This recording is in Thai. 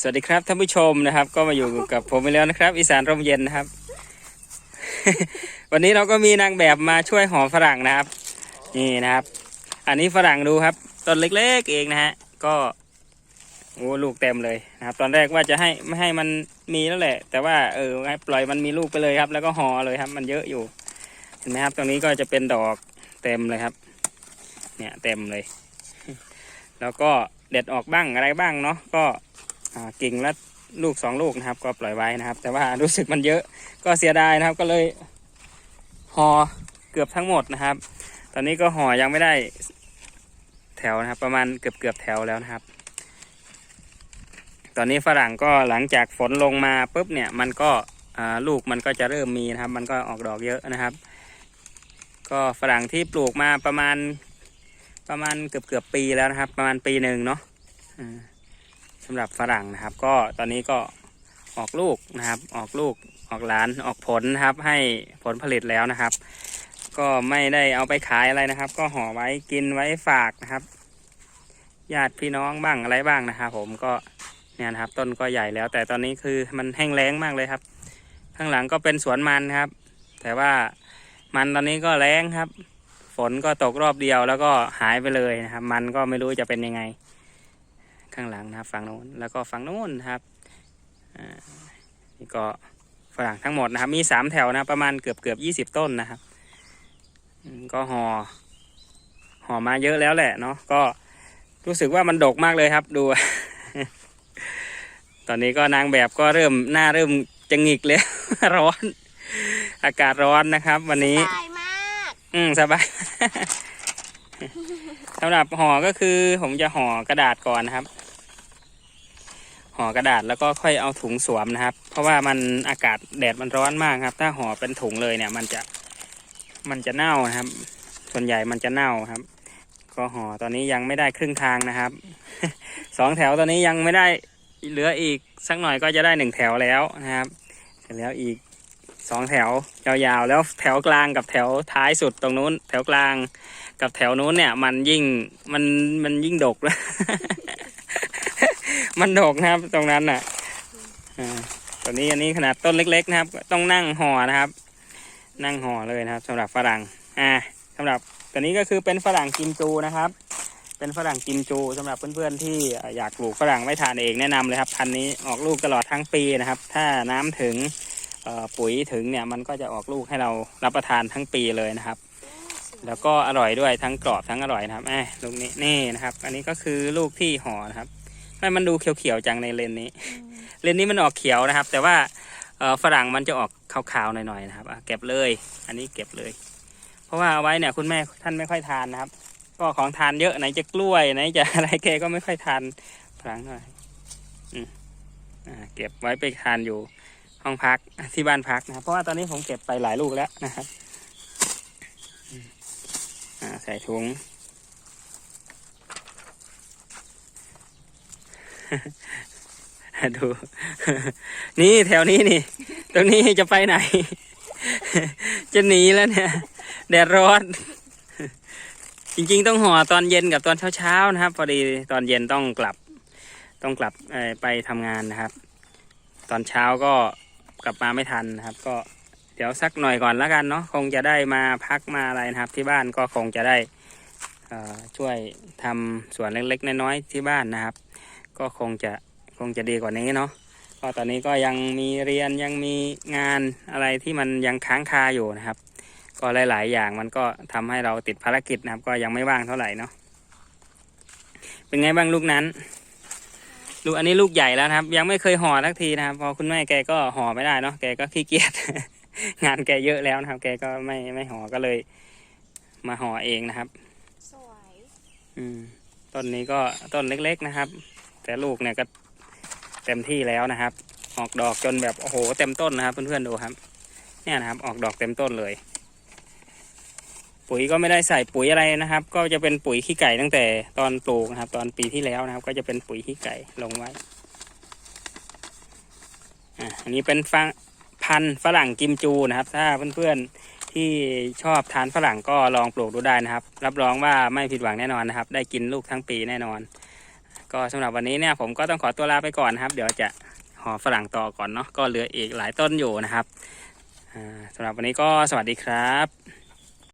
สวัสดีครับท่านผู้ชมนะครับ ก็มาอยู่กับผมไปแล้วนะครับ อีสานร่มเย็นนะครับ วันนี้เราก็มีนางแบบมาช่วยห่อฝรั่งนะครับ นี่นะครับ อันนี้ฝรั่งดูครับต้นเล็กๆเองนะฮะก็โอ้ลูกเต็มเลยนะครับ ตอนแรกว่าจะให้ไม่ให้มันมีแล้วแหละ แต่ว่าเออปล่อยมันมีลูกไปเลยครับ แล้วก็ห่อเลยครับ มันเยอะอยู่เห็นไหมครับตรงนี้ก็จะเป็นดอกเต็มเลยครับ เนี่ยเต็มเลย แล้วก็เด็ดออกบ้างอะไรบ้างเนาะก็ กิ่งละลูกสองลูกนะครับ ก็ปล่อยไว้นะครับ แต่ว่ารู้สึกมันเยอะก็เสียดายนะครับ ก็เลยห่อเกือบทั้งหมดนะครับ ตอนนี้ก็ห่อยังไม่ได้แถวนะครับ ประมาณเกือบเกือบแถวแล้วนะครับ ตอนนี้ฝรั่งก็หลังจากฝนลงมาปุ๊บเนี่ย มันก็ลูกมันก็จะเริ่มมีนะครับ มันก็ออกดอกเยอะนะครับ ก็ฝรั่งที่ปลูกมาประมาณประมาณเกือบเกือบปีแล้วนะครับ ประมาณปีหนึ่งเนาะ อ่าสำหรับฝรั่งนะครับ ก็ตอนนี้ก็ออกลูกนะครับ ออกลูกออกหลานออกผลนะครับ ให้ผลผลิตแล้วนะครับ ก็ไม่ได้เอาไปขายอะไรนะครับ ก็ห่อไว้กินไว้ฝากนะครับญาติพี่น้องบ้างอะไรบ้างนะครับผมก็เนี่ยนะครับ ต้นก็ใหญ่แล้ว แต่ตอนนี้คือมันแห้งแล้งมากเลยครับ ข้างหลังก็เป็นสวนมันครับ แต่ว่ามันตอนนี้ก็แล้งครับ ฝนก็ตกรอบเดียวแล้วก็หายไปเลยนะครับ มันก็ไม่รู้จะเป็นยังไง ข้างหลังนะครับ ฝั่งโน้นแล้วก็ฝั่งโน้นนะครับอ่านี่ก็ฝรั่งทั้งหมดนะครับ มีสามแถวนะประมาณเกือบเกือบยี่สิบต้นนะครับอืมก็ห่อห่อมาเยอะแล้วแหละเนาะก็รู้สึกว่ามันดกมากเลยครับ ดู ตอนนี้ก็นางแบบก็เริ่มหน้าเริ่มจะหงิกแล้วร้อน อากาศร้อนนะครับ วันนี้ตายมากอืมสบายสำหรับห่อก็คือผมจะห่อกระดาษก่อนนะครับ ห่อกระดาษแล้วก็ค่อยเอาถุงสวมนะครับ เพราะว่ามันอากาศแดดมันร้อนมากครับ ถ้าห่อเป็นถุงเลยเนี่ย มันจะมันจะเน่านะครับ ส่วนใหญ่มันจะเน่าครับ ก็ห่อตอนนี้ยังไม่ได้ครึ่งทางนะครับสองแถวตอนนี้ยังไม่ได้เหลืออีกสักหน่อยก็จะได้หนึ่งแถวแล้วนะครับเสร็จแล้วอีกสองแถวยาวๆแล้วแถวกลางกับแถวท้ายสุดตรงนู้น แถวกลางกับแถวนู้นเนี่ย มันยิ่งมันมันยิ่งดกแล้ว มันดกนะครับ ตรงนั้นน่ะอ่าตอนนี้อันนี้ขนาดต้นเล็ก ๆ นะครับ ต้องนั่งห่อนะครับ นั่งห่อเลยนะครับสำหรับฝรั่ง อ่าสำหรับตัวนี้ก็คือเป็นฝรั่งกิมจูนะครับ เป็นฝรั่งกิมจูสำหรับเพื่อนๆที่อยากปลูกฝรั่งไว้ทานเองแนะนำเลยครับพันนี้ออกลูกตลอดทั้งปีนะครับ ถ้าน้ำถึงปุ๋ยถึงเนี่ยมันก็จะออกลูกให้เรารับประทานทั้งปีเลยนะครับ แล้วก็อร่อยด้วยทั้งกรอบทั้งอร่อยนะครับแอบลูกนี้นี่นะครับ อันนี้ก็คือลูกที่ห่อนะครับ ไม่มันดูเขียวๆจังในเลนนี้ เลนนี้มันออกเขียวนะครับ แต่ว่าเอ่อฝรั่งมันจะออกขาวๆหน่อยๆนะครับอะเก็บเลย อันนี้เก็บเลย เพราะว่าเอาไว้เนี่ยคุณแม่ท่านไม่ค่อยทานนะครับ ก็ของทานเยอะไหนจะกล้วยไหนจะอะไรแกก็ไม่ค่อยทานฝรั่งเท่าไหร่อืมอ่าเก็บไว้ไปทานอยู่ห้องพักที่บ้านพักนะครับ เพราะว่าตอนนี้ผมเก็บไปหลายลูกแล้วนะครับอืมอ่าใส่ถุง ดู นี่แถวนี้นี่ ตรงนี้จะไปไหน จะหนีแล้วเนี่ย แดดร้อน จริงๆต้องห่อตอนเย็นกับตอนเช้าๆนะครับ พอดีตอนเย็นต้องกลับ ต้องกลับไปทำงานนะครับ ตอนเช้าก็กลับมาไม่ทันนะครับ ก็เดี๋ยวสักหน่อยก่อนแล้วกันเนาะคงจะได้มาพักมาอะไรนะครับ ที่บ้านก็คงจะได้ช่วยทำสวนเล็กๆน้อยๆที่บ้านนะครับ ก็คงจะคงจะดีกว่านี้เนาะก็ตอนนี้ก็ยังมีเรียนยังมีงานอะไรที่มันยังค้างคาอยู่นะครับ ก็หลาย ๆ อย่างมันก็ทำให้เราติดภารกิจนะครับ ก็ยังไม่ว่างเท่าไหร่เนาะเป็นไงบ้างลูกนั้นลูกอันนี้ลูกใหญ่แล้วนะครับ ยังไม่เคยห่อทักทีนะครับเพอคุณแม่แกก็ห่อไม่ได้เนาะแกก็ขี้เกียจงานแกเยอะแล้วนะครับ แกก็ไม่ไม่ห่อก็เลย มาห่อเองนะครับ สวย อืมต้นนี้ก็ต้นเล็ก ๆนะครับ แต่ลูกเนี่ยก็เต็มที่แล้วนะครับ ออกดอกจนแบบโอ้โหเต็มต้นนะครับ เพื่อนๆดูครับ เนี่ยนะครับ ออกดอกเต็มต้นเลย ปุ๋ยก็ไม่ได้ใส่ปุ๋ยอะไรนะครับ ก็จะเป็นปุ๋ยขี้ไก่ตั้งแต่ตอนปลูกนะครับ ตอนปีที่แล้วนะครับ ก็จะเป็นปุ๋ยขี้ไก่ลงไว้อะอันนี้เป็นฟังพันธุ์ฝรั่งกิมจูนะครับ ถ้าเพื่อนๆที่ชอบทานฝรั่งก็ลองปลูกดูได้นะครับ รับรองว่าไม่ผิดหวังแน่นอนนะครับ ได้กินลูกทั้งปีแน่นอน ก็สำหรับวันนี้เนี่ยผมก็ต้องขอตัวลาไปก่อนนะครับ เดี๋ยวจะห่อฝรั่งต่อก่อนเนาะก็เหลืออีกหลายต้นอยู่นะครับสำสำหรับวันนี้ก็สวัสดีครับ